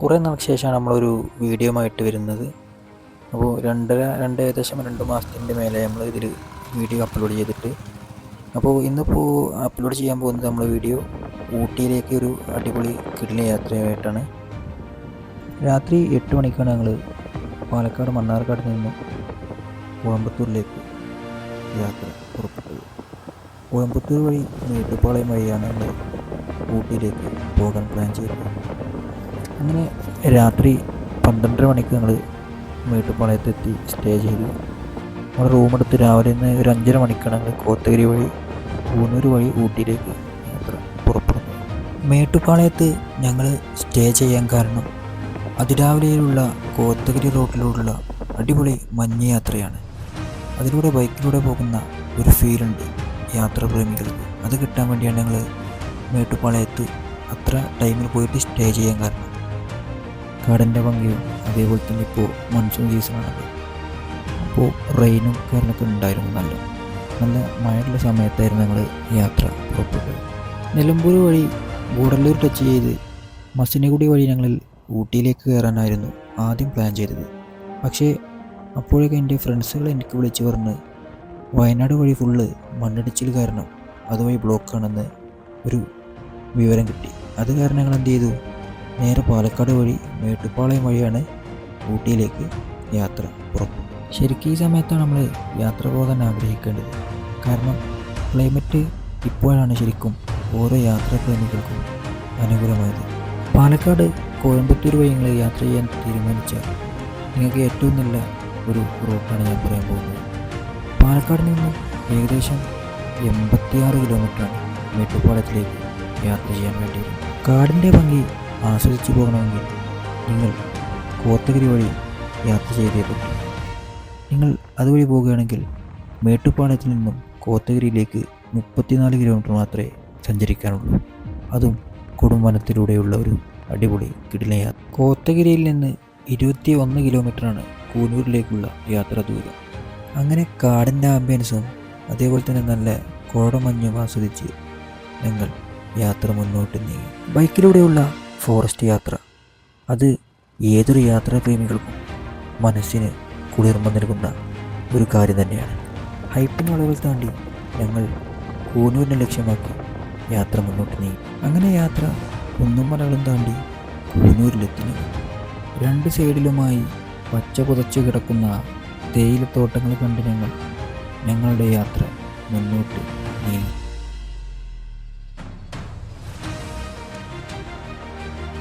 കുറേ നാൾക്ക് ശേഷമാണ് നമ്മളൊരു വീഡിയോ ആയിട്ട് വരുന്നത്. അപ്പോൾ രണ്ടര രണ്ട് ഏകദേശം രണ്ട് മാസത്തിന്റെ മേലെ നമ്മൾ ഇതിൽ വീഡിയോ അപ്ലോഡ് ചെയ്തിട്ട്. അപ്പോൾ ഇന്നിപ്പോൾ അപ്ലോഡ് ചെയ്യാൻ പോകുന്നത് നമ്മൾ വീഡിയോ ഊട്ടിയിലേക്ക് ഒരു അടിപൊളി കിഡ്നി യാത്രയായിട്ടാണ്. രാത്രി എട്ട് മണിക്കാണ് ഞങ്ങൾ പാലക്കാട് മണ്ണാർക്കാട് നിന്ന് കോയമ്പത്തൂരിലേക്ക് യാത്ര പുറപ്പെട്ടത്. കോയമ്പത്തൂർ വഴി മേട്ടുപ്പാളയം വഴിയാണ് നമ്മൾ ഊട്ടിയിലേക്ക് പോകാൻ പ്ലാൻ ചെയ്തത്. അങ്ങനെ രാത്രി പന്ത്രണ്ടര മണിക്ക് ഞങ്ങൾ മേട്ടുപ്പാളയത്തെത്തി സ്റ്റേ ചെയ്തു. നമ്മൾ റൂമെടുത്ത് രാവിലെ നിന്ന് ഒരു അഞ്ചര മണിക്കാണ് ഞങ്ങൾ കോത്തഗിരി വഴി ഊന്നൂർ വഴി ഊട്ടിയിലേക്ക് യാത്ര പുറപ്പെടുന്നത്. മേട്ടുപ്പാളയത്ത് ഞങ്ങൾ സ്റ്റേ ചെയ്യാൻ കാരണം അതിരാവിലെയുള്ള കോത്തഗിരി റോഡിലൂടെയുള്ള അടിപൊളി മഞ്ഞ് യാത്രയാണ്. അതിലൂടെ ബൈക്കിലൂടെ പോകുന്ന ഒരു ഫീലുണ്ട് യാത്രാപ്രേമികൾക്ക് അത് കിട്ടാൻ വേണ്ടിയാണ് ഞങ്ങൾ മേട്ടുപ്പാളയത്ത് അത്ര ടൈമിൽ പോയിട്ട് സ്റ്റേ ചെയ്യാൻ കാരണം. കാടിന്റെ ഭംഗിയും അതേപോലെ തന്നെ ഇപ്പോൾ മൺസൂൺ സീസണാണല്ലോ അപ്പോൾ റെയിനും കാര്യങ്ങളൊക്കെ ഉണ്ടായിരുന്നു നല്ല. നല്ല മഴയുള്ള സമയത്തായിരുന്നു ഞങ്ങൾ യാത്ര പുറപ്പെട്ടത്. നിലമ്പൂർ വഴി ഗൂഡല്ലൂർ ടച്ച് ചെയ്ത് മസിനഗുഡി വഴി ഞങ്ങൾ ഊട്ടിയിലേക്ക് കയറാനായിരുന്നു ആദ്യം പ്ലാൻ ചെയ്തത്. പക്ഷേ അപ്പോഴൊക്കെ എന്റെ ഫ്രണ്ട്സുകൾ എനിക്ക് വിളിച്ചു പറഞ്ഞ് വയനാട് വഴി ഫുള്ള് മണ്ണിടിച്ചിൽ കാരണം അതുവഴി ബ്ലോക്കാണെന്ന് ഒരു വിവരം കിട്ടി. അത് കാരണം ഞങ്ങൾ എന്ത് ചെയ്തു? നേരെ പാലക്കാട് വഴി മേട്ടുപ്പാളയം വഴിയാണ് ഊട്ടിയിലേക്ക് യാത്ര പുറപ്പെട്ടു ശരിക്കും ഈ സമയത്താണ് നമ്മൾ യാത്ര പോകാൻ ആഗ്രഹിക്കേണ്ടത്. കാരണം ക്ലൈമറ്റ് ഇപ്പോഴാണ് ശരിക്കും ഓരോ യാത്രാപ്രേമികൾക്കും അനുകൂലമായത്. പാലക്കാട് കോയമ്പത്തൂർ വഴി നിങ്ങൾ യാത്ര ചെയ്യാൻ തീരുമാനിച്ചാൽ നിങ്ങൾക്ക് ഏറ്റവും നല്ല ഒരു റൂട്ടാണ് ഞാൻ പറയാൻ പോകുന്നത്. പാലക്കാട് നിന്ന് ഏകദേശം എൺപത്തിയാറ് കിലോമീറ്ററാണ് മേട്ടുപ്പാളയത്തിലേക്ക് യാത്ര ചെയ്യാൻ വേണ്ടി കാടിന്റെ ഭംഗി ആസ്വദിച്ചു പോകണമെങ്കിൽ നിങ്ങൾ കോത്തഗിരി വഴി യാത്ര ചെയ്തേ പറ്റൂ. നിങ്ങൾ അതുവഴി പോവുകയാണെങ്കിൽ മേട്ടുപ്പാളയത്തിൽ നിന്നും കോത്തഗിരിയിലേക്ക് മുപ്പത്തിനാല് കിലോമീറ്റർ മാത്രമേ സഞ്ചരിക്കാനുള്ളൂ. അതും കൊടുംവനത്തിലൂടെയുള്ള ഒരു അടിപൊളി കിടിലൻ യാത്ര. കോത്തഗിരിയിൽ നിന്ന് ഇരുപത്തി ഒന്ന് കിലോമീറ്ററാണ് കൂനൂരിലേക്കുള്ള യാത്ര ദൂരം. അങ്ങനെ കാടിന്റെ ആംബിയൻസും അതേപോലെ തന്നെ നല്ല കോടമഞ്ഞും ആസ്വദിച്ച് ഞങ്ങൾ യാത്ര മുന്നോട്ട് നീങ്ങി. ബൈക്കിലൂടെയുള്ള ഫോറസ്റ്റ് യാത്ര. അത് ഏതൊരു യാത്രാപ്രേമികൾക്കും മനസ്സിന് കുളിർമ നൽകുന്ന ഒരു കാര്യം തന്നെയാണ്. ഹൈപ്പിന് വളവുകൾ താണ്ടി ഞങ്ങൾ കൂനൂരിനെ ലക്ഷ്യമാക്കി യാത്ര മുന്നോട്ട് നീങ്ങി. അങ്ങനെ യാത്ര കുന്നും മലകളും താണ്ടി കൂനൂരിലെത്തി രണ്ട് സൈഡിലുമായി പച്ച പുതച്ചു കിടക്കുന്ന തേയിലത്തോട്ടങ്ങൾ കണ്ട് ഞങ്ങൾ ഞങ്ങളുടെ യാത്ര മുന്നോട്ട് നീങ്ങി.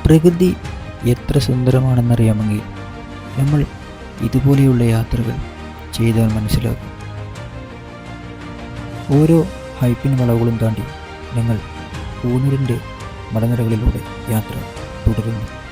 പ്രകൃതി എത്ര സുന്ദരമാണെന്നറിയാമെങ്കിൽ നമ്മൾ ഇതുപോലെയുള്ള യാത്രകൾ ചെയ്താൽ മനസ്സിലാകും. ഓരോ ഹൈപ്പിൻ വളവുകളും താണ്ടി ഞങ്ങൾ പൂനൂരിന്റെ മലനിരകളിലൂടെ യാത്ര തുടരുന്നു.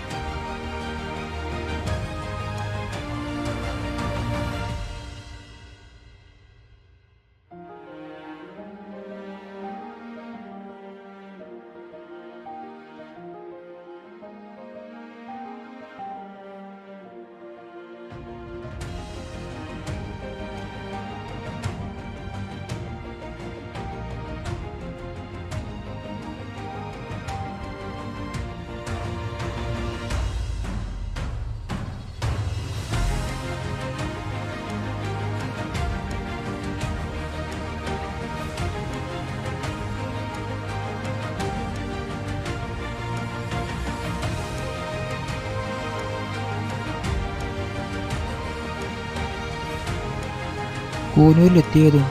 കൂനൂരിലെത്തിയതും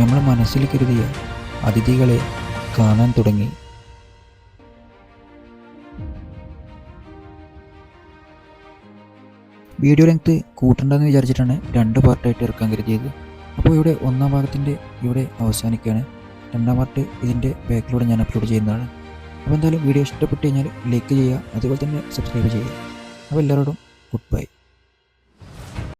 നമ്മൾ മനസ്സിൽ കരുതിയ അതിഥികളെ കാണാൻ തുടങ്ങി. വീഡിയോ ലെങ്ത് കൂട്ടണ്ടെന്ന് വിചാരിച്ചിട്ടാണ് രണ്ട് പാർട്ടായിട്ട് ഇറക്കാൻ കരുതിയത്. അപ്പോൾ ഇവിടെ ഒന്നാം ഭാഗത്തിന്റെ ഇവിടെ അവസാനിക്കുകയാണ്. രണ്ടാം പാർട്ട് ഇതിന്റെ ബാക്കിലൂടെ ഞാൻ അപ്ലോഡ് ചെയ്യുന്നതാണ്. അപ്പോൾ എന്തായാലും വീഡിയോ ഇഷ്ടപ്പെട്ട് കഴിഞ്ഞാൽ ലൈക്ക് ചെയ്യുക അതുപോലെ തന്നെ സബ്സ്ക്രൈബ് ചെയ്യുക. അപ്പോൾ എല്ലാവരോടും ഗുഡ് ബൈ